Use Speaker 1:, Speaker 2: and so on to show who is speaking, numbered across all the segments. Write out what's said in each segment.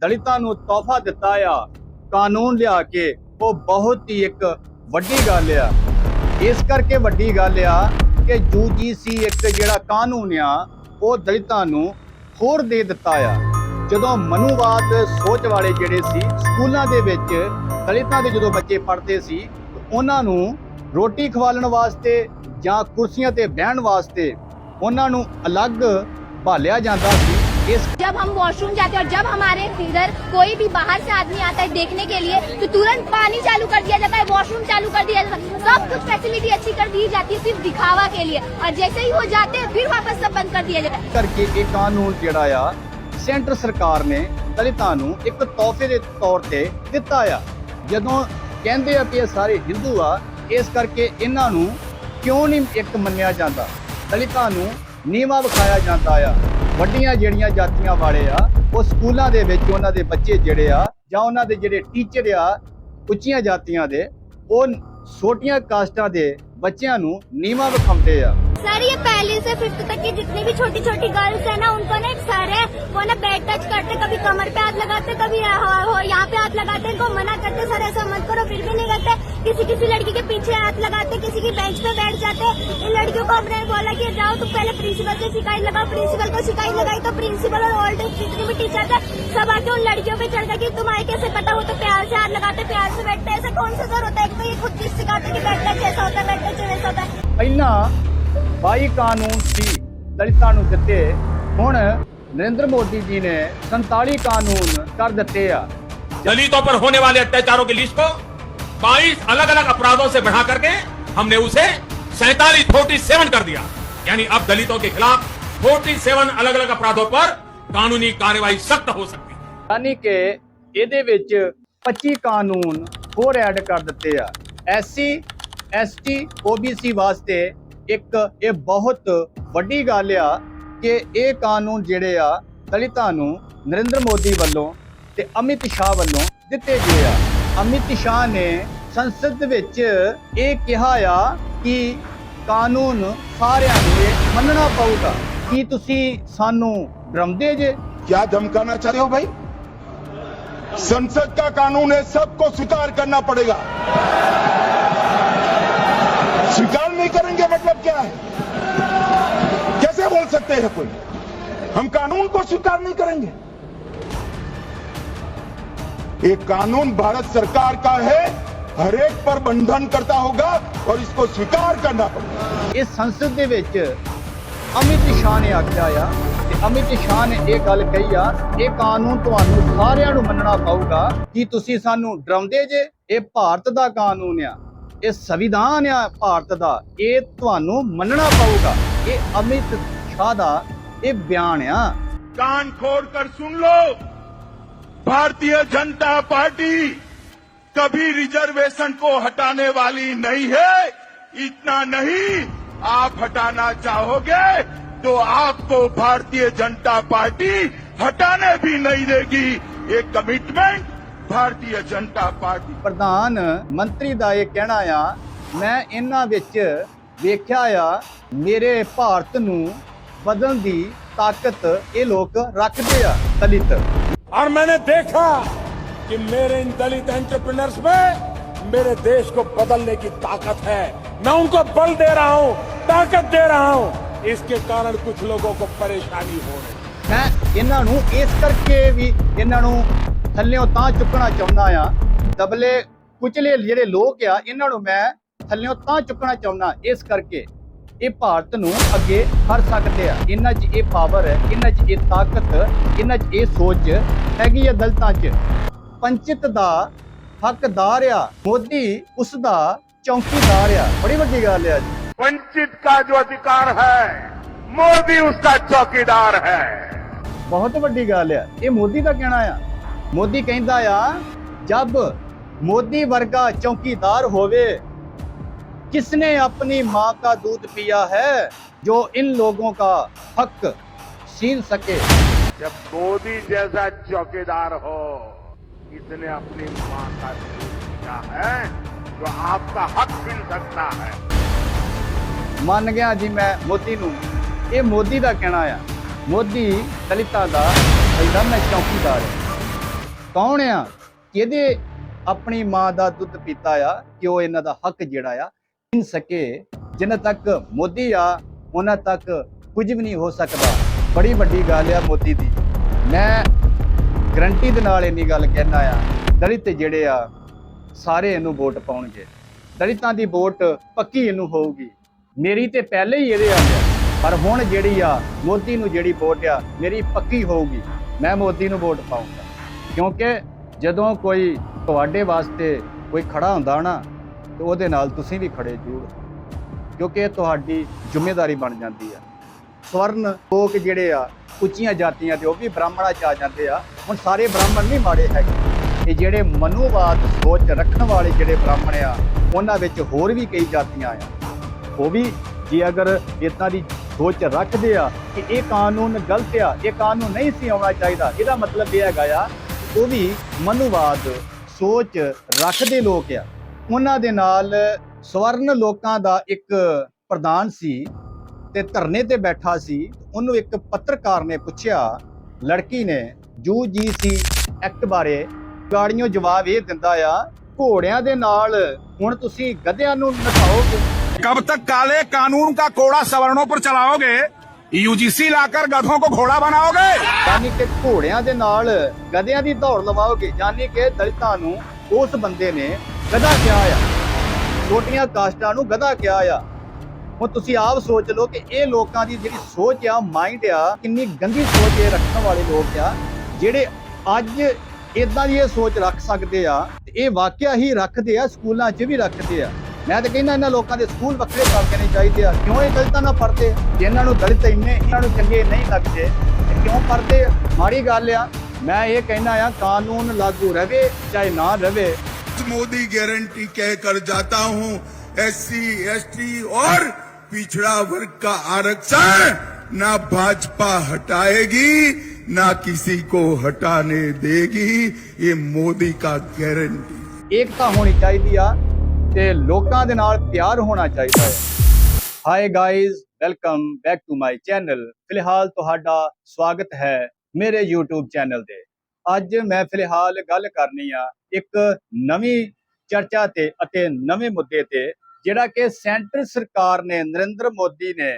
Speaker 1: ਦਲਿਤਾਂ ਨੂੰ ਤੋਹਫਾ ਦਿੱਤਾ ਆ। ਕਾਨੂੰਨ ਲਿਆ ਕੇ ਉਹ ਬਹੁਤ ਹੀ ਇੱਕ ਵੱਡੀ ਗੱਲ ਆ। ਇਸ ਕਰਕੇ ਵੱਡੀ ਗੱਲ ਆ ਕਿ ਯੂਜੀਸੀ ਇੱਕ ਜਿਹੜਾ ਕਾਨੂੰਨ ਆ, ਉਹ ਦਲਿਤਾਂ ਨੂੰ ਹੋਰ ਦੇ ਦਿੱਤਾ ਆ। ਜਦੋਂ ਮਨੂਵਾਦ ਸੋਚ ਵਾਲੇ ਜਿਹੜੇ ਸੀ, ਸਕੂਲਾਂ ਦੇ ਵਿੱਚ ਦਲਿਤਾਂ ਦੇ ਜਦੋਂ ਬੱਚੇ ਪੜ੍ਹਦੇ ਸੀ ਉਹਨਾਂ ਨੂੰ ਰੋਟੀ ਖਵਾਲਣ ਵਾਸਤੇ ਜਾਂ ਕੁਰਸੀਆਂ ਤੇ ਬਹਿਣ ਵਾਸਤੇ ਉਹਨਾਂ ਨੂੰ ਅਲੱਗ ਭਾਲਿਆ ਜਾਂਦਾ ਸੀ। ਇਸ
Speaker 2: जब हम वॉशरूम जाते हैं और जब हमारे इधर कोई भी बाहर से आदमी आता है देखने के लिए तो तुरंत पानी चालू कर दिया जाता है वॉशरूम चालू कर दिया जाता है सब कुछ फैसिलिटी अच्छी कर दी जाती है सिर्फ दिखावा के लिए और जैसे ही वो जाते हैं फिर वापस सब बंद कर दिया जाता है
Speaker 1: ਕਰਕੇ ਇਹ ਕਾਨੂੰਨ ਜਿਹੜਾ ਆ ਸੈਂਟਰ ਸਰਕਾਰ ਨੇ ਦਲਿਤਾਂ ਨੂੰ ਇੱਕ ਤੋਹਫੇ ਦੇ ਤੌਰ ਤੇ ਦਿੱਤਾ ਆ ਜਦੋਂ ਕਹਿੰਦੇ ਆ ਕਿ ਇਹ ਸਾਰੇ ਹਿੰਦੂ ਆ ਇਸ ਕਰਕੇ ਇਹਨਾਂ ਨੂੰ ਕਿਉਂ ਨਹੀਂ ਇੱਕ ਮੰਨਿਆ ਜਾਂਦਾ ਦਲਿਤਾਂ ਨੂੰ ਨੀਵਾ ਵਿਖਾਇਆ ਜਾਂਦਾ ਆ ਵੱਡੀਆਂ ਜਿਹੜੀਆਂ ਜਾਤੀਆਂ ਵਾਲੇ ਆ, ਉਹ ਸਕੂਲਾਂ ਦੇ ਵਿੱਚ ਉਹਨਾਂ ਦੇ ਬੱਚੇ ਜਿਹੜੇ ਆ, ਜਾਂ ਉਹਨਾਂ ਦੇ ਜਿਹੜੇ ਟੀਚਰ ਆ, ਉੱਚੀਆਂ ਜਾਤੀਆਂ ਦੇ, ਉਹ ਛੋਟੀਆਂ ਕਾਸਟਾਂ ਦੇ ਬੱਚਿਆਂ ਨੂੰ ਨੀਵਾ ਵਿਖਾਉਂਦੇ ਆ।
Speaker 2: सर ये पहले से फिफ्थ तक की जितनी भी छोटी छोटी गर्ल्स है ना, उनको ना सर है, वो ना बैग टच करते, कभी कमर पे हाथ लगाते, कभी यहाँ पे हाथ लगाते, इनको मना करते सर ऐसा मत करो, फिर भी नहीं करते। किसी किसी लड़की के पीछे हाथ लगाते, किसी की बेंच पे बैठ जाते, इन लड़कियों को हमने बोला कि जाओ, तुम पहले प्रिंसिपल से शिकायत लगाओ प्रिंसिपल को शिकायत लगाई तो प्रिंसिपल और ऑल जितने भी टीचर थे, सब आके उन लड़कियों पे चढ़ गए कि तुम्हारे कैसे पता हो तो प्यार से हाथ लगाते, प्यार से बैठते, ऐसा कौन सा सर होता है? एक तो ये खुद चीज़ सिखाते कि बैठ टच ऐसा होता है बैठ टच होता है।
Speaker 1: ਪਹਿਲਾਂ 22 ਕਾਨੂੰਨ ਸੀ ਦਲਿਤਾਂ ਨੂੰ ਦਿੱਤੇ ਹੁਣ ਨਰਿੰਦਰ ਮੋਦੀ ਜੀ ਨੇ 47 ਕਾਨੂੰਨ ਕਰ ਦਿੱਤੇ ਆ
Speaker 3: दलितों पर होने वाले अत्याचारों की लिस्ट को 22 अलग अलग अपराधों से बढ़ा करके हमने उसे सैतालीस फोर्टी सेवन कर दिया यानी अब दलितों के खिलाफ फोर्टी सेवन अलग अलग अपराधों पर कानूनी कार्यवाही सख्त हो सकती है
Speaker 1: ਯਾਨੀ ਕਿ ਇਹਦੇ ਵਿੱਚ 25 ਕਾਨੂੰਨ ਹੋਰ ਐਡ ਕਰ ਦਿੱਤੇ ਆ ਐਸਸੀ ਐਸਟੀ ਓਬੀਸੀ ਵਾਸਤੇ ਇੱਕ ਇਹ ਬਹੁਤ ਵੱਡੀ ਗੱਲ ਆ ਕਿ ਇਹ ਕਾਨੂੰਨ ਜਿਹੜੇ ਆ ਦਲਿਤਾਂ ਨੂੰ ਨਰਿੰਦਰ ਮੋਦੀ ਵੱਲੋਂ ਤੇ ਅਮਿਤ ਸ਼ਾਹ ਵੱਲੋਂ ਦਿੱਤੇ ਗਏ ਆ ਅਮਿਤ ਸ਼ਾਹ ਨੇ ਸੰਸਦ ਵਿੱਚ ਇਹ ਕਿਹਾ ਆ ਕਿ ਕਾਨੂੰਨ ਸਾਰਿਆਂ ਨੂੰ ਇਹ ਮੰਨਣਾ ਪਊਗਾ ਕੀ ਤੁਸੀਂ ਸਾਨੂੰ ਡਰਾਉਂਦੇ ਜੇ
Speaker 4: क्या धमकाना चाहते हो भाई संसद का कानून है सबको स्वीकार करना पड़ेगा स्वीकार नहीं करेंगे मतलब क्या है कैसे बोल सकते हैं कोई हम कानून को स्वीकार नहीं करेंगे एक कानून भारत सरकार का है हर एक पर बंधन करता होगा और इसको स्वीकार करना पड़ेगा
Speaker 1: ਇਸ ਸੰਸਦ ਦੇ ਵਿੱਚ ਅਮਿਤ ਸ਼ਾਹ ਨੇ ਆਖਿਆ ਆ ਤੇ ਅਮਿਤ ਸ਼ਾਹ ਨੇ ਇਹ ਗੱਲ ਕਹੀ ਆ ਇਹ ਕਾਨੂੰਨ ਤੁਹਾਨੂੰ ਸਾਰਿਆਂ ਨੂੰ ਮੰਨਣਾ ਪਊਗਾ ਕਿ ਤੁਸੀਂ ਸਾਨੂੰ ਡਰਾਉਂਦੇ ਜੇ ਇਹ ਭਾਰਤ ਦਾ ਕਾਨੂੰਨ ਆ ਇਹ ਸੰਵਿਧਾਨ ਆ ਭਾਰਤ ਦਾ ਇਹ ਤੁਹਾਨੂੰ ਮੰਨਣਾ ਪਊਗਾ ਇਹ ਅਮਿਤ ਸ਼ਾਹ ਦਾ ਇਹ ਬਿਆਨ ਆ
Speaker 4: कान खोल कर सुन लो भारतीय जनता पार्टी कभी रिजर्वेशन को हटाने वाली नहीं है इतना नहीं आप हटाना चाहोगे तो आपको भारतीय जनता पार्टी हटाने भी नहीं देगी ये कमिटमेंट भारतीय जनता पार्टी
Speaker 1: ਪ੍ਰਧਾਨ ਮੰਤਰੀ ਦਾ ਇਹ ਕਹਿਣਾ ਆ ਮੈਂ ਇਹਨਾਂ ਵਿੱਚ ਵੇਖਿਆ ਆ ਮੇਰੇ ਭਾਰਤ ਨੂੰ ਬਦਲਣ ਦੀ ਤਾਕਤ ਇਹ ਲੋਕ ਰੱਖਦੇ ਆ ਦਲਿਤ
Speaker 5: और मैंने देखा कि मेरे इन दलित एंटरप्रेन्योर्स में मेरे देश को बदलने की ताकत है मैं उनको बल दे रहा हूं ताकत दे रहा हूं इसके कारण कुछ लोगों को परेशानी हो रही है
Speaker 1: ਮੈਂ ਇਹਨਾਂ ਨੂੰ ਇਸ ਕਰਕੇ ਵੀ ਇਹਨਾਂ ਨੂੰ ਥੱਲਿਓਂ ਤਾਂ ਚੁੱਕਣਾ ਚਾਹੁੰਦਾ ਆ। ਦਬਲੇ ਕੁਚਲੇ ਜਿਹੜੇ ਲੋਕ ਆ ਇਹਨਾਂ ਨੂੰ ਮੈਂ ਥੱਲਿਓਂ ਤਾਂ ਚੁੱਕਣਾ ਚਾਹੁੰਦਾ। ਇਸ ਕਰਕੇ ਇਹ ਭਾਰਤ ਨੂੰ ਅੱਗੇ ਫੜ ਸਕਦੇ ਆ। ਇਹਨਾਂ 'ਚ ਇਹ ਪਾਵਰ ਹੈ ਇਹਨਾਂ 'ਚ ਇਹ ਤਾਕਤ ਇਹਨਾਂ 'ਚ ਇਹ ਸੋਚ ਹੈਗੀ ਆ ਦਲਤਾਂ 'ਚ। ਪੰਚਿਤ ਦਾ ਹੱਕਦਾਰ ਆ ਮੋਦੀ ਉਸ ਦਾ ਚੌਕੀਦਾਰ ਆ। ਬੜੀ ਵੱਡੀ ਗੱਲ ਆ ਜੀ।
Speaker 4: ਪੰਚਿਤ ਦਾ ਜੋ ਅਧਿਕਾਰ ਹੈ ਮੋਦੀ ਉਸ ਦਾ ਚੌਕੀਦਾਰ ਹੈ।
Speaker 1: ਬਹੁਤ ਵੱਡੀ ਗੱਲ ਆ। ਇਹ ਮੋਦੀ ਦਾ ਕਹਿਣਾ ਆ। ਮੋਦੀ ਕਹਿੰਦਾ ਆ ਜਬ ਮੋਦੀ ਵਰਗਾ ਚੌਕੀਦਾਰ ਹੋਵੇ किसने अपनी माँ का दूध पिया है जो इन लोगों का हक छीन सके
Speaker 4: जब मोदी जैसा चौकीदार हो इसने अपनी मां का दूध पिया है जो आपका हक छीन सकता है
Speaker 1: ਮੰਨ ਗਿਆ ਜੀ ਮੈਂ ਮੋਦੀ ਨੂੰ ਇਹ ਮੋਦੀ ਦਾ ਕਹਿਣਾ ਆ ਮੋਦੀ ਦਲਿਤਾਂ ਦਾ ਸੰਵਿਧਾਨ ਚੌਕੀਦਾਰ ਹੈ ਕੌਣ ਆ? ਕਿਹਦੇ ਆਪਣੀ ਮਾਂ ਦਾ ਦੁੱਧ ਪੀਤਾ ਆ? ਕਿ ਉਹ ਇਹਨਾਂ ਦਾ ਹੱਕ ਜਿਹੜਾ ਆ? ਇਨ ਸਕੇ ਜਿੰਨਾ ਤੱਕ ਮੋਦੀ ਆ, ਉਹਨਾਂ ਤੱਕ ਕੁਝ ਵੀ ਨਹੀਂ ਹੋ ਸਕਦਾ। ਬੜੀ ਵੱਡੀ ਗੱਲ ਆ ਮੋਦੀ ਦੀ। ਮੈਂ ਗਰੰਟੀ ਦੇ ਨਾਲ ਇੰਨੀ ਗੱਲ ਕਹਿਣਾ ਆ, ਦਲਿਤ ਜਿਹੜੇ ਆ, ਸਾਰੇ ਇਹਨੂੰ ਵੋਟ ਪਾਉਣਗੇ। ਦਲਿਤਾਂ ਦੀ ਵੋਟ ਪੱਕੀ ਇਹਨੂੰ ਹੋਊਗੀ। ਮੇਰੀ ਤੇ ਪਹਿਲੇ ਹੀ ਇਹਦੇ ਆ। ਪਰ ਹੁਣ ਜਿਹੜੀ ਆ, ਮੋਦੀ ਨੂੰ ਜਿਹੜੀ ਵੋਟ ਆ, ਮੇਰੀ ਪੱਕੀ ਹੋਊਗੀ। ਮੈਂ ਮੋਦੀ ਨੂੰ ਵੋਟ ਪਾਉਂਗਾ ਕਿਉਂਕਿ ਜਦੋਂ ਕੋਈ ਤੁਹਾਡੇ ਵਾਸਤੇ ਕੋਈ ਖੜਾ ਹੁੰਦਾ ਨਾ, ਤੇ ਉਹਦੇ ਨਾਲ ਤੁਸੀਂ ਵੀ ਖੜੇ ਜ਼ਰੂਰ। ਕਿਉਂਕਿ ਇਹ ਤੁਹਾਡੀ ਜ਼ਿੰਮੇਵਾਰੀ ਬਣ ਜਾਂਦੀ ਆ। ਸਵਰਨ ਲੋਕ ਜਿਹੜੇ ਆ, ਉੱਚੀਆਂ ਜਾਤੀਆਂ ਦੇ, ਉਹ ਵੀ ਬ੍ਰਾਹਮਣਾਂ ਚ ਆ ਜਾਂਦੇ ਆ। ਹੁਣ ਸਾਰੇ ਬ੍ਰਾਹਮਣ ਨਹੀਂ ਮਾੜੇ ਹੈਗੇ। ਇਹ ਜਿਹੜੇ ਮਨੂਵਾਦ ਸੋਚ ਰੱਖਣ ਵਾਲੇ ਜਿਹੜੇ ਬ੍ਰਾਹਮਣ ਆ, ਉਹਨਾਂ ਵਿੱਚ ਹੋਰ ਵੀ ਕਈ ਜਾਤੀਆਂ ਆ। ਉਹ ਵੀ ਜੇ ਅਗਰ ਇਦਾਂ ਦੀ ਸੋਚ ਰੱਖਦੇ ਆ ਕਿ ਇਹ ਕਾਨੂੰਨ ਗਲਤ ਆ, ਇਹ ਕਾਨੂੰਨ ਨਹੀਂ ਸੀ ਆਉਣਾ ਚਾਹੀਦਾ। ਇਹਦਾ ਮਤਲਬ ਇਹ ਹੈਗਾ ਆ ਉਹ ਵੀ ਮਨੁਵਾਦ, ਸੋਚ ਰੱਖਦੇ ਲੋਕ ਆ। ਉਹਨਾਂ ਦੇ ਨਾਲ ਸਵਰਨ ਲੋਕਾਂ ਦਾ ਇੱਕ ਪ੍ਰਧਾਨ ਸੀ ਤੇ ਧਰਨੇ ਤੇ ਬੈਠਾ ਸੀ। ਉਹਨੂੰ ਇੱਕ ਪੱਤਰਕਾਰ ਨੇ ਪੁੱਛਿਆ, ਲੜਕੀ ਨੇ ਯੂ ਜੀ ਸੀ ਐਕਟ ਬਾਰੇ ਗਾੜੀਆਂ ਜਵਾਬ ਇਹ ਦਿੰਦਾ ਆ, ਘੋੜਿਆਂ ਦੇ ਨਾਲ ਹੁਣ ਤੁਸੀਂ ਗਧਿਆਂ ਨੂੰ ਨਸਾਓਗੇ
Speaker 6: ਕਬ ਤੱਕ ਕਾਲੇ ਕਾਨੂੰਨ ਦਾ ਕੋੜਾ ਸਵਰਣੋਂ ਪਰ ਚਲਾਓਗੇ? यूजीसी लाकर गधों को घोड़ा बनाओगे
Speaker 1: ਯਾਨੀ ਕਿ ਘੋੜਿਆਂ ਦੇ ਨਾਲ ਗਧਿਆਂ ਦੀ ਦੌੜ ਲਵਾਓਗੇ ਯਾਨੀ ਕਿ ਦਲਿਤਾਂ ਨੂੰ ਉਸ ਬੰਦੇ ਨੇ ਗਧਾ ਕਿਹਾ ਆ ਛੋਟੀਆਂ ਕਾਸਟਾਂ ਨੂੰ ਗਧਾ ਕਿਹਾ ਆ ਹੁਣ ਤੁਸੀਂ ਆਪ ਸੋਚ ਲਓ ਕਿ ਇਹ ਲੋਕਾਂ ਦੀ ਜਿਹੜੀ ਸੋਚ ਆ ਮਾਈਂਡ ਆ ਕਿੰਨੀ ਗੰਦੀ ਸੋਚ ਇਹ ਰੱਖਣ ਵਾਲੇ ਲੋਕ ਆ ਜਿਹੜੇ ਅੱਜ ਇਦਾਂ ਦੀ ਇਹ ਸੋਚ ਰੱਖ ਸਕਦੇ ਆ ਤੇ ਇਹ ਵਾਕਿਆ ਹੀ ਰੱਖਦੇ ਆ ਸਕੂਲਾਂ 'ਚ ਵੀ ਰੱਖਦੇ ਆ ਮੈਂ ਤਾਂ ਕਹਿੰਦਾ ਇਹਨਾਂ ਲੋਕਾਂ ਦੇ ਸਕੂਲ ਵੱਖਰੇ ਕਰ ਦੇਣੇ ਚਾਹੀਦੇ ਆ ਕਿਉਂ ਇਹ ਦਲਿਤਾਂ ਨਾਲ ਪੜਦੇ ਜਿਨ੍ਹਾਂ ਨੂੰ ਦਲਿਤ ਇੰਨੇ ਇਹਨਾਂ ਨੂੰ ਚੰਗੇ ਨਹੀਂ ਲੱਗਦੇ ਤੇ ਕਿਉਂ ਪੜਦੇ ਮਾੜੀ ਗੱਲ ਆ ਮੈਂ ਇਹ ਕਹਿਣਾ ਆ ਕਾਨੂੰਨ ਲਾਗੂ ਰਵੇ ਚਾਹੇ ਨਾ ਰਵੇ
Speaker 4: मोदी गारंटी कहकर जाता हूं एससी एसटी और पिछड़ा वर्ग का आरक्षण ना भाजपा हटाएगी ना किसी को हटाने देगी ये मोदी का गारंटी
Speaker 1: ਏਕਤਾ ਹੋਣੀ ਚਾਹੀਦੀ ਆ ਤੇ ਲੋਕਾਂ ਦੇ ਨਾਲ ਪਿਆਰ ਹੋਣਾ ਚਾਹੀਦਾ ਹੈ। Hi guys welcome back to my channel ਫਿਲਹਾਲ ਤੁਹਾਡਾ ਸਵਾਗਤ ਹੈ ਮੇਰੇ YouTube ਚੈਨਲ ਤੇ। ਅੱਜ ਮੈਂ ਫਿਲਹਾਲ ਗੱਲ ਕਰਨੀ ਆ ਇੱਕ ਨਵੀਂ ਚਰਚਾ ਤੇ ਅਤੇ ਨਵੇਂ ਮੁੱਦੇ ਤੇ, ਜਿਹੜਾ ਕਿ ਸੈਂਟਰ ਸਰਕਾਰ ਨੇ ਨਰਿੰਦਰ ਮੋਦੀ ਨੇ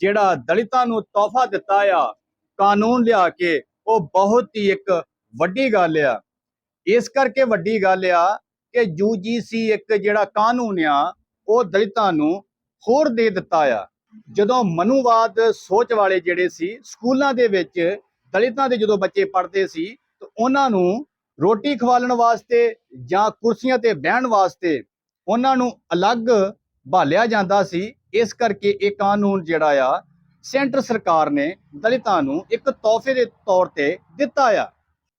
Speaker 1: ਜਿਹੜਾ ਦਲਿਤਾਂ ਨੂੰ ਤੋਹਫਾ ਦਿੱਤਾ ਆ, ਕਾਨੂੰਨ ਲਿਆ ਕੇ, ਉਹ ਬਹੁਤ ਹੀ ਇੱਕ ਵੱਡੀ ਗੱਲ ਆ। ਇਸ ਕਰਕੇ ਵੱਡੀ ਗੱਲ ਆ ਕਿ ਯੂਜੀਸੀ ਇੱਕ ਜਿਹੜਾ ਕਾਨੂੰਨ ਆ, ਉਹ ਦਲਿਤਾਂ ਨੂੰ ਹੋਰ ਦੇ ਦਿੱਤਾ ਆ। ਜਦੋਂ ਮਨੂਵਾਦ ਸੋਚ ਵਾਲੇ ਜਿਹੜੇ ਸੀ, ਸਕੂਲਾਂ ਦੇ ਵਿੱਚ ਦਲਿਤਾਂ ਦੇ ਜਦੋਂ ਬੱਚੇ ਪੜ੍ਹਦੇ ਸੀ, ਤਾਂ ਉਹਨਾਂ ਨੂੰ ਰੋਟੀ ਖਵਾਲਣ ਵਾਸਤੇ ਜਾਂ ਕੁਰਸੀਆਂ ਤੇ ਬਹਿਣ ਵਾਸਤੇ ਉਹਨਾਂ ਨੂੰ ਅਲੱਗ ਭਾਲਿਆ ਜਾਂਦਾ ਸੀ। ਇਸ ਕਰਕੇ ਇਹ ਕਾਨੂੰਨ ਜਿਹੜਾ ਆ, ਸੈਂਟਰ ਸਰਕਾਰ ਨੇ ਦਲਿਤਾਂ ਨੂੰ ਇੱਕ ਤੋਹਫੇ ਦੇ ਤੌਰ ਤੇ ਦਿੱਤਾ ਆ।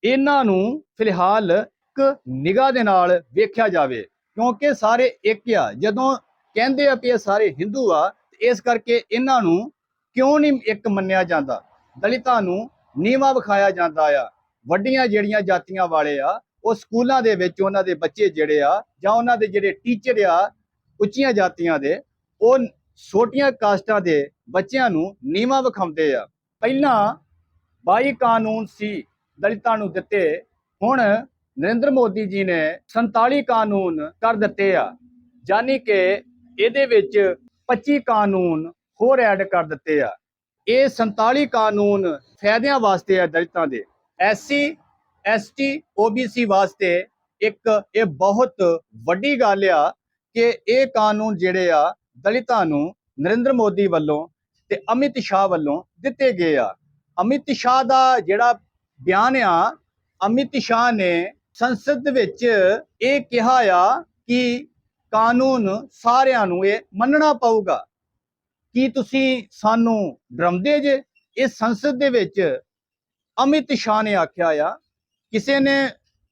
Speaker 1: ਇਹਨਾਂ ਨੂੰ ਫਿਲਹਾਲ ਇੱਕ ਨਿਗਾਹ ਦੇ ਨਾਲ ਵੇਖਿਆ ਜਾਵੇ, ਕਿਉਂਕਿ ਸਾਰੇ ਇੱਕ ਆ। ਜਦੋਂ ਕਹਿੰਦੇ ਆ ਕਿ ਇਹ ਸਾਰੇ ਹਿੰਦੂ ਆ ਇਸ ਕਰਕੇ ਇਹਨਾਂ ਨੂੰ ਕਿਉਂ ਨਹੀਂ ਇੱਕ ਮੰਨਿਆ ਜਾਂਦਾ? ਦਲਿਤਾਂ ਨੂੰ ਨੀਵਾ ਵਿਖਾਇਆ ਜਾਂਦਾ ਆ। ਵੱਡੀਆਂ ਜਿਹੜੀਆਂ ਜਾਤੀਆਂ ਵਾਲੇ ਆ, ਉਹ ਸਕੂਲਾਂ ਦੇ ਵਿੱਚ ਉਹਨਾਂ ਦੇ ਬੱਚੇ ਜਿਹੜੇ ਆ, ਜਾਂ ਉਹਨਾਂ ਦੇ ਜਿਹੜੇ ਟੀਚਰ ਆ, ਉੱਚੀਆਂ ਜਾਤੀਆਂ ਦੇ, ਉਹ ਛੋਟੀਆਂ ਕਾਸਟਾਂ ਦੇ ਬੱਚਿਆਂ ਨੂੰ ਨੀਵਾ ਵਿਖਾਉਂਦੇ ਆ। ਪਹਿਲਾਂ 22 ਕਾਨੂੰਨ ਸੀ ਦਲਿਤਾਂ ਨੂੰ ਦਿੱਤੇ, ਹੁਣ ਨਰਿੰਦਰ ਮੋਦੀ ਜੀ ਨੇ 47 ਕਾਨੂੰਨ ਕਰ ਦਿੱਤੇ ਆ, ਯਾਨੀ ਕਿ ਇਹਦੇ ਵਿੱਚ 25 ਕਾਨੂੰਨ ਹੋਰ ਐਡ ਕਰ ਦਿੱਤੇ ਆ। ਇਹ 47 ਕਾਨੂੰਨ ਫਾਇਦਿਆਂ ਵਾਸਤੇ ਆ ਦਲਿਤਾਂ ਦੇ। ਐਸਸੀ ਐਸਟੀ ਓਬੀਸੀ ਵਾਸਤੇ ਇੱਕ ਇਹ ਬਹੁਤ ਵੱਡੀ ਗੱਲ ਆ ਕਿ ਇਹ ਕਾਨੂੰਨ ਜਿਹੜੇ ਆ ਦਲਿਤਾਂ ਨੂੰ ਨਰਿੰਦਰ ਮੋਦੀ ਵੱਲੋਂ ਤੇ ਅਮਿਤ ਸ਼ਾਹ ਵੱਲੋਂ ਦਿੱਤੇ ਗਏ ਆ। ਅਮਿਤ ਸ਼ਾਹ ਦਾ ਜਿਹੜਾ ਬਿਆਨ ਆ, ਅਮਿਤ ਸ਼ਾਹ ਨੇ ਸੰਸਦ ਵਿੱਚ ਇਹ ਕਿਹਾ ਆ ਕਿ ਕਾਨੂੰਨ ਸਾਰਿਆਂ ਨੂੰ ਇਹ ਮੰਨਣਾ ਪਊਗਾ। ਕੀ ਤੁਸੀਂ ਸਾਨੂੰ ਡਰਾਉਂਦੇ ਜੇ? ਇਹ ਸੰਸਦ ਦੇ ਵਿੱਚ ਅਮਿਤ ਸ਼ਾਹ ਨੇ ਆਖਿਆ ਆ, ਕਿਸੇ ਨੇ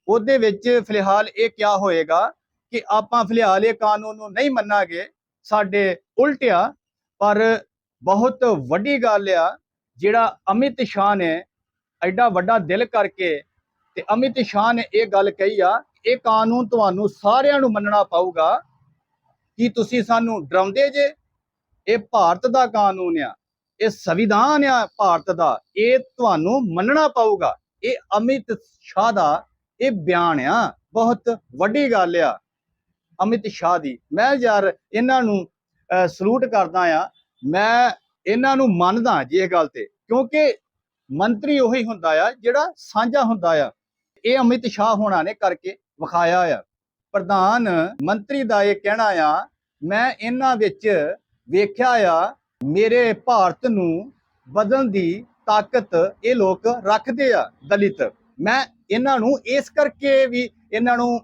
Speaker 1: ਉਹਦੇ ਵਿੱਚ ਫਿਲਹਾਲ ਇਹ ਕਿਹਾ ਹੋਏਗਾ ਕਿ ਆਪਾਂ ਫਿਲਹਾਲ ਇਹ ਕਾਨੂੰਨ ਨੂੰ ਨਹੀਂ ਮੰਨਾਂਗੇ, ਸਾਡੇ ਉਲਟਿਆ ਪਰ ਬਹੁਤ ਵੱਡੀ ਗੱਲ ਆ, ਜਿਹੜਾ ਅਮਿਤ ਸ਼ਾਹ ਨੇ ਐਡਾ ਵੱਡਾ ਦਿਲ ਕਰਕੇ ਤੇ ਅਮਿਤ ਸ਼ਾਹ ਨੇ ਇਹ ਗੱਲ ਕਹੀ ਆ, ਇਹ ਕਾਨੂੰਨ ਤੁਹਾਨੂੰ ਸਾਰਿਆਂ ਨੂੰ ਮੰਨਣਾ ਪਊਗਾ ਕਿ ਤੁਸੀਂ ਸਾਨੂੰ ਡਰਾਉਂਦੇ ਜੇ। ਇਹ ਭਾਰਤ ਦਾ ਕਾਨੂੰਨ ਆ, ਇਹ ਸੰਵਿਧਾਨ ਆ ਭਾਰਤ ਦਾ, ਇਹ ਤੁਹਾਨੂੰ ਮੰਨਣਾ ਪਊਗਾ। ਇਹ ਅਮਿਤ ਸ਼ਾਹ ਦਾ ਇਹ ਬਿਆਨ ਆ, ਬਹੁਤ ਵੱਡੀ ਗੱਲ ਆ ਅਮਿਤ ਸ਼ਾਹ ਦੀ। ਮੈਂ ਯਾਰ ਇਹਨਾਂ ਨੂੰ ਸਲੂਟ ਕਰਦਾ ਆ, ਮੈਂ ਇਹਨਾਂ ਨੂੰ ਮੰਨਦਾ ਜੀ ਇਹ ਗੱਲ ਤੇ, ਕਿਉਂਕਿ ਮੰਤਰੀ ਉਹੀ ਹੁੰਦਾ ਆ ਜਿਹੜਾ ਸਾਂਝਾ ਹੁੰਦਾ ਆ। ਇਹ ਅਮਿਤ ਸ਼ਾਹ ਹੋਣਾ ਨੇ ਕਰਕੇ ਵਿਖਾਇਆ ਆ। ਪ੍ਰਧਾਨ ਮੰਤਰੀ ਦਾ ਇਹ ਕਹਿਣਾ ਆ, ਮੈਂ ਇਹਨਾਂ ਵਿੱਚ ਵੇਖਿਆ ਆ, ਮੇਰੇ ਭਾਰਤ ਨੂੰ ਬਦਲਣ ਦੀ ਤਾਕਤ ਇਹ ਲੋਕ ਰੱਖਦੇ ਆ, ਦਲਿਤ। ਮੈਂ ਇਹਨਾਂ ਨੂੰ ਇਸ ਕਰਕੇ ਵੀ ਇਹਨਾਂ ਨੂੰ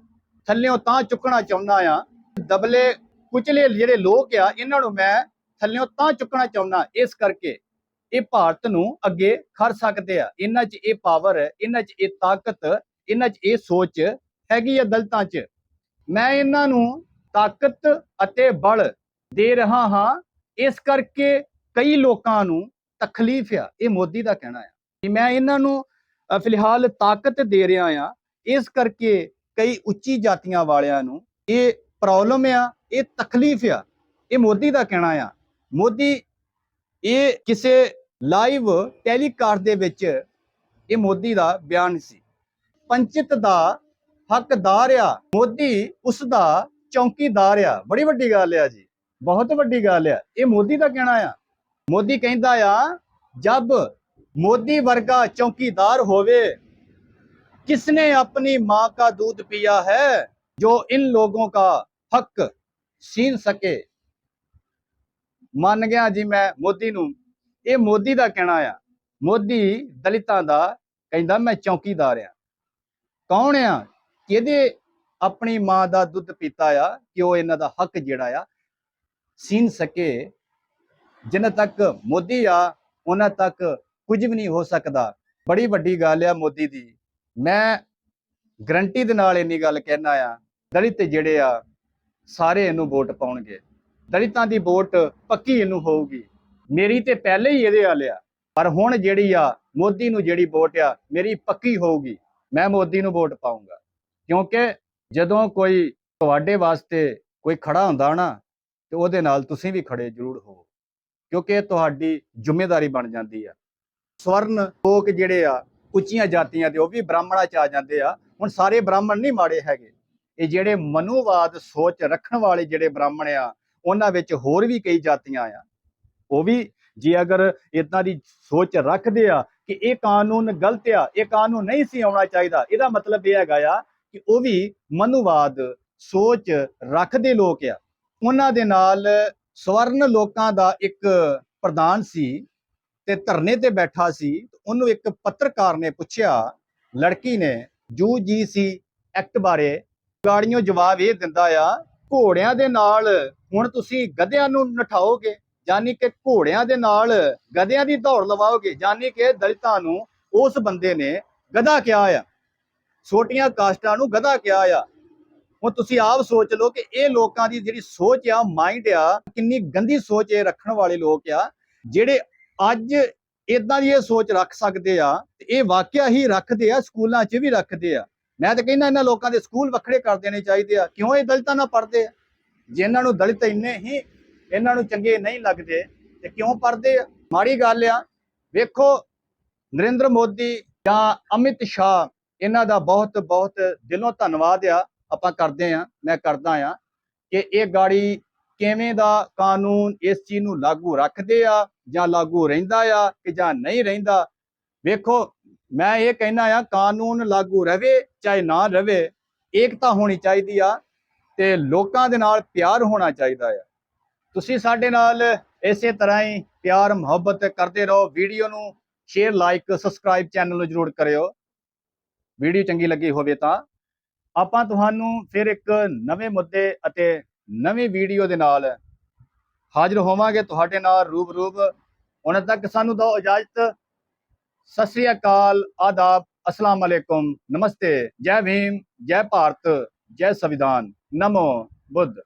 Speaker 1: ਥੱਲਿਓਂ ਤਾਂ ਚੁੱਕਣਾ ਚਾਹੁੰਦਾ ਆ, ਦਬਲੇ ਕੁਚਲੇ ਜਿਹੜੇ ਲੋਕ ਆ, ਇਹਨਾਂ ਨੂੰ ਮੈਂ ਥੱਲਿਓਂ ਤਾਂ ਚੁੱਕਣਾ ਚਾਹੁੰਦਾ, ਇਸ ਕਰਕੇ ਇਹ ਭਾਰਤ ਨੂੰ ਅੱਗੇ ਖੜ ਸਕਦੇ ਆ। ਇਹਨਾਂ 'ਚ ਇਹ ਪਾਵਰ ਹੈ, ਇਹਨਾਂ 'ਚ ਇਹ ਤਾਕਤ ਇਹਨਾਂ 'ਚ ਇਹ ਸੋਚ ਹੈਗੀ ਆ ਦਲਤਾਂ 'ਚ। ਮੈਂ ਇਹਨਾਂ ਨੂੰ ਤਾਕਤ ਅਤੇ ਬਲ ਦੇ ਰਹਾ ਹਾਂ, ਇਸ ਕਰਕੇ ਕਈ ਲੋਕਾਂ ਨੂੰ ਤਕਲੀਫ ਆ, ਇਹ ਮੋਦੀ ਦਾ ਕਹਿਣਾ ਆ। ਕਿ ਮੈਂ ਇਹਨਾਂ ਨੂੰ ਫਿਲਹਾਲ ਤਾਕਤ ਦੇ ਰਿਹਾ ਆ ਇਸ ਕਰਕੇ ਕਈ ਉੱਚੀ ਜਾਤੀਆਂ ਵਾਲਿਆਂ ਨੂੰ ਇਹ ਪ੍ਰੋਬਲਮ ਆ, ਇਹ ਤਕਲੀਫ ਆ, ਇਹ ਮੋਦੀ ਦਾ ਕਹਿਣਾ ਆ। ਮੋਦੀ, ਇਹ ਕਿਸੇ ਲਾਈਵ ਟੈਲੀਕਾਸਟ ਦੇ ਵਿੱਚ ਇਹ ਮੋਦੀ ਦਾ ਬਿਆਨ ਸੀ। ਪੰਚਿਤ ਦਾ ਹੱਕਦਾਰ ਆ ਮੋਦੀ ਉਸ ਦਾ ਚੌਕੀਦਾਰ ਆ ਬੜੀ ਵੱਡੀ ਗੱਲ ਆ ਜੀ, ਬਹੁਤ ਵੱਡੀ ਗੱਲ ਆ। ਇਹ ਮੋਦੀ ਦਾ ਕਹਿਣਾ ਆ। ਮੋਦੀ ਕਹਿੰਦਾ ਆ ਜਦ ਮੋਦੀ ਵਰਗਾ ਚੌਕੀਦਾਰ ਹੋਵੇ, ਕਿਸਨੇ ਆਪਣੀ ਮਾਂ ਦਾ ਦੁੱਧ ਪੀਆ ਹੈ, ਜੋ ਇਨ ਲੋਗੋਂ ਦਾ ਹੱਕ ਛੀਨ ਸਕੇ? ਮੰਨ ਗਿਆ ਜੀ ਮੈਂ ਮੋਦੀ ਨੂੰ। ਇਹ ਮੋਦੀ ਦਾ ਕਹਿਣਾ ਆ। ਮੋਦੀ ਦਲਿਤਾਂ ਦਾ ਕਹਿੰਦਾ, ਮੈਂ ਚੌਕੀਦਾਰ ਆ। ਕੌਣ ਆ? ਕਿਹਦੇ ਆਪਣੀ ਮਾਂ ਦਾ ਦੁੱਧ ਪੀਤਾ ਆ ਕਿ ਉਹ ਇਹਨਾਂ ਦਾ ਹੱਕ ਜਿਹੜਾ ਆ, ਸੀਨ ਸਕੇ, ਜਿੰਨਾ ਤੱਕ ਮੋਦੀ ਆ, ਉਹਨਾਂ ਤੱਕ ਕੁਝ ਵੀ ਨਹੀਂ ਹੋ ਸਕਦਾ। ਬੜੀ ਵੱਡੀ ਗੱਲ ਆ ਮੋਦੀ ਦੀ। ਮੈਂ ਗਰੰਟੀ ਦੇ ਨਾਲ ਇੰਨੀ ਗੱਲ ਕਹਿਣਾ ਆ, ਦਲਿਤ ਜਿਹੜੇ ਆ, ਸਾਰੇ ਇਹਨੂੰ ਵੋਟ ਪਾਉਣਗੇ। ਦਲਿਤਾਂ ਦੀ ਵੋਟ ਪੱਕੀ ਇਹਨੂੰ ਹੋਊਗੀ। ਮੇਰੀ ਤੇ ਪਹਿਲੇ ਹੀ ਇਹਦੇ ਵਾਲ ਆ। ਪਰ ਹੁਣ ਜਿਹੜੀ ਆ, ਮੋਦੀ ਨੂੰ ਜਿਹੜੀ ਵੋਟ ਆ, ਮੇਰੀ ਪੱਕੀ ਹੋਊਗੀ। ਮੈਂ ਮੋਦੀ ਨੂੰ ਵੋਟ ਪਾਉਂਗਾ ਕਿਉਂਕਿ ਜਦੋਂ ਕੋਈ ਤੁਹਾਡੇ ਵਾਸਤੇ ਕੋਈ ਖੜਾ ਹੁੰਦਾ ਨਾ, ਤੇ ਉਹਦੇ ਨਾਲ ਤੁਸੀਂ ਵੀ ਖੜੇ ਜ਼ਰੂਰ ਹੋਵੋ। ਕਿਉਂਕਿ ਇਹ ਤੁਹਾਡੀ ਜ਼ਿੰਮੇਵਾਰੀ ਬਣ ਜਾਂਦੀ ਆ। ਸਵਰਨ ਲੋਕ ਜਿਹੜੇ ਆ, ਉੱਚੀਆਂ ਜਾਤੀਆਂ ਦੇ, ਉਹ ਵੀ ਬ੍ਰਾਹਮਣਾਂ ਚ ਆ ਜਾਂਦੇ ਆ। ਹੁਣ ਸਾਰੇ ਬ੍ਰਾਹਮਣ ਨਹੀਂ ਮਾੜੇ ਹੈਗੇ। ਇਹ ਜਿਹੜੇ ਮਨੂਵਾਦ ਸੋਚ ਰੱਖਣ ਵਾਲੇ ਜਿਹੜੇ ਬ੍ਰਾਹਮਣ ਆ, ਉਹਨਾਂ ਵਿੱਚ ਹੋਰ ਵੀ ਕਈ ਜਾਤੀਆਂ ਆ। ਉਹ ਵੀ ਜੇ ਅਗਰ ਇਦਾਂ ਦੀ ਸੋਚ ਰੱਖਦੇ ਆ ਕਿ ਇਹ ਕਾਨੂੰਨ ਗਲਤ ਆ, ਇਹ ਕਾਨੂੰਨ ਨਹੀਂ ਸੀ ਆਉਣਾ ਚਾਹੀਦਾ। ਇਹਦਾ ਮਤਲਬ ਇਹ ਹੈਗਾ ਆ ਕਿ ਉਹ ਵੀ ਮਨੁਵਾਦ, ਸੋਚ ਰੱਖਦੇ ਲੋਕ ਆ। ਉਹਨਾਂ ਦੇ ਨਾਲ ਸਵਰਨ ਲੋਕਾਂ ਦਾ ਇੱਕ ਪ੍ਰਧਾਨ ਸੀ ਤੇ ਧਰਨੇ ਤੇ ਬੈਠਾ ਸੀ। ਉਹਨੂੰ ਇੱਕ ਪੱਤਰਕਾਰ ਨੇ ਪੁੱਛਿਆ, ਲੜਕੀ ਨੇ ਯੂਜੀਸੀ ਐਕਟ ਬਾਰੇ ਗਾੜੀਆਂ ਜਵਾਬ ਇਹ ਦਿੰਦਾ ਆ, ਘੋੜਿਆਂ ਦੇ ਨਾਲ ਹੁਣ ਤੁਸੀਂ ਗਧਿਆਂ ਨੂੰ ਨਠਾਓਗੇ? ਯਾਨੀ ਕਿ ਘੋੜਿਆਂ ਦੇ ਨਾਲ ਗਧਿਆਂ ਦੀ ਦੌੜ ਲਵਾਓਗੇ ਯਾਨੀ ਕਿ ਦਲਿਤਾਂ ਨੂੰ ਉਸ ਬੰਦੇ ਨੇ ਗਧਾ ਕਿਹਾ ਆ। ਛੋਟੀਆਂ ਕਾਸਟਾਂ ਨੂੰ ਗਧਾ ਕਿਹਾ ਆ। ਹੁਣ ਤੁਸੀਂ ਆਪ ਸੋਚ ਲਓ ਕਿ ਇਹ ਲੋਕਾਂ ਦੀ ਜਿਹੜੀ ਸੋਚ ਆ, ਮਾਈਂਡ ਆ, ਕਿੰਨੀ ਗੰਦੀ ਸੋਚ ਇਹ ਰੱਖਣ ਵਾਲੇ ਲੋਕ ਆ, ਜਿਹੜੇ ਅੱਜ ਇਦਾਂ ਦੀ ਇਹ ਸੋਚ ਰੱਖ ਸਕਦੇ ਆ, ਤੇ ਇਹ ਵਾਕਿਆ ਹੀ ਰੱਖਦੇ ਆ, ਸਕੂਲਾਂ 'ਚ ਵੀ ਰੱਖਦੇ ਆ। ਮੈਂ ਤਾਂ ਕਹਿੰਦਾ ਇਹਨਾਂ ਲੋਕਾਂ ਦੇ ਸਕੂਲ ਵੱਖਰੇ ਕਰ ਦੇਣੇ ਚਾਹੀਦੇ ਆ। ਕਿਉਂ ਇਹ ਦਲਿਤਾਂ ਨਾਲ ਪੜ੍ਹਦੇ ਆ? ਜੇ ਨੂੰ ਦਲਿਤ ਇੰਨੇ ਹੀ ਇਹਨਾਂ ਨੂੰ ਚੰਗੇ ਨਹੀਂ ਲੱਗਦੇ ਤੇ ਕਿਉਂ ਪੜ੍ਹਦੇ ਮਾੜੀ ਗੱਲ ਆ, ਵੇਖੋ ਨਰਿੰਦਰ ਮੋਦੀ ਜਾਂ ਅਮਿਤ ਸ਼ਾਹ, ਇਹਨਾਂ ਦਾ ਬਹੁਤ ਬਹੁਤ ਦਿਲੋਂ ਧੰਨਵਾਦ ਆ, ਆਪਾਂ ਕਰਦੇ ਆ, ਮੈਂ ਕਰਦਾ ਆ ਕਿ ਇਹ ਗਾੜੀ ਕਿਵੇਂ ਦਾ ਕਾਨੂੰਨ ਇਸ ਚੀਜ਼ ਨੂੰ ਲਾਗੂ ਰੱਖਦੇ ਆ ਜਾਂ ਲਾਗੂ ਰਹਿੰਦਾ ਆ ਕਿ ਜਾਂ ਨਹੀਂ ਰਹਿੰਦਾ। ਵੇਖੋ, ਮੈਂ ਇਹ ਕਹਿਣਾ ਆ, ਕਾਨੂੰਨ ਲਾਗੂ ਰਵੇ ਚਾਹੇ ਨਾ ਰਵੇ, ਏਕਤਾ ਹੋਣੀ ਚਾਹੀਦੀ ਆ ਤੇ ਲੋਕਾਂ ਦੇ ਨਾਲ ਪਿਆਰ ਹੋਣਾ ਚਾਹੀਦਾ ਆ। ਤੁਸੀਂ ਸਾਡੇ ਨਾਲ ਇਸੇ ਤਰ੍ਹਾਂ ਹੀ ਪਿਆਰ, ਮੁਹੱਬਤ ਕਰਦੇ ਰਹੋ। ਵੀਡੀਓ ਨੂੰ ਸ਼ੇਅਰ ਲਾਈਕ ਸਬਸਕ੍ਰਾਈਬ ਚੈਨਲ ਨੂੰ ਜਰੂਰ ਕਰਿਓ। ਵੀਡੀਓ ਚੰਗੀ ਲੱਗੀ ਹੋਵੇ ਤਾਂ। ਆਪਾਂ ਤੁਹਾਨੂੰ ਫਿਰ ਇੱਕ ਨਵੇਂ ਮੁੱਦੇ ਅਤੇ ਨਵੀਂ ਵੀਡੀਓ ਦੇ ਨਾਲ ਹਾਜ਼ਰ ਹੋਵਾਂਗੇ। ਤੁਹਾਡੇ ਨਾਲ ਰੂਬਰੂਬ ਉਹਨਾਂ ਤੱਕ ਸਾਨੂੰ ਦਿਓ ਇਜਾਜ਼ਤ। ਸਤਿ ਸ੍ਰੀ ਅਕਾਲ, ਆਦਾਬ, ਅਸਲਾਮ ਅਲੈਕੁਮ। ਨਮਸਤੇ। ਜੈ ਭੀਮ, ਜੈ ਭਾਰਤ, ਜੈ ਸੰਵਿਧਾਨ। ਨਮੋ ਬੁੱਧ।